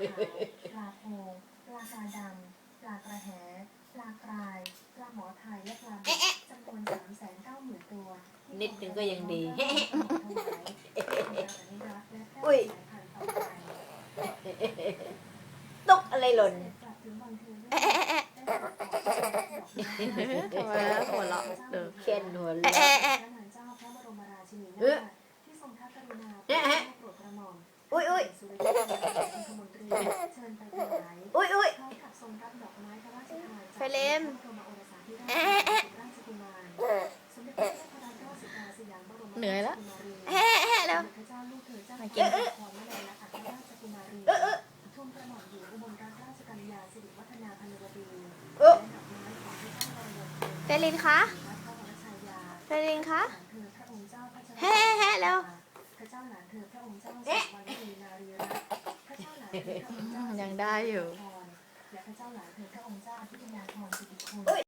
ปลาโพปลากาดำปลากระแหปลากรายปลาหมอไทยและปลาบึกจำนวน3 9 0 0 0 0ตัวนิดนึงก็ยังดี อุ้ยตกอะไรหล่นแอะแอะแอะทำไมแล้วหัวเราะเด้อเช่นหัวแอะเราะแอะแอะเอ๊ะแอะแอะอุ๊ยอุ๊ย อุ้ยอุ้ยไฟเลมแอะแอะแอะเหนื่อยแล้วแอะแอะแอะแล้วมากินเอ๊ะเอ๊ะทูลกระหม่อมหญิงอุบลรัตนราชกัญญาสิริวัฒนาพันวดีเอ๊ะเฟลินคะเฟลินคะแฮะแฮะแล้วพระเจ้าหลานเธอ ยังได้อยู่ และพระเจ้าหลานเธอพระองค์เจ้าอภิญญาธรสิริคุณอุ๊ย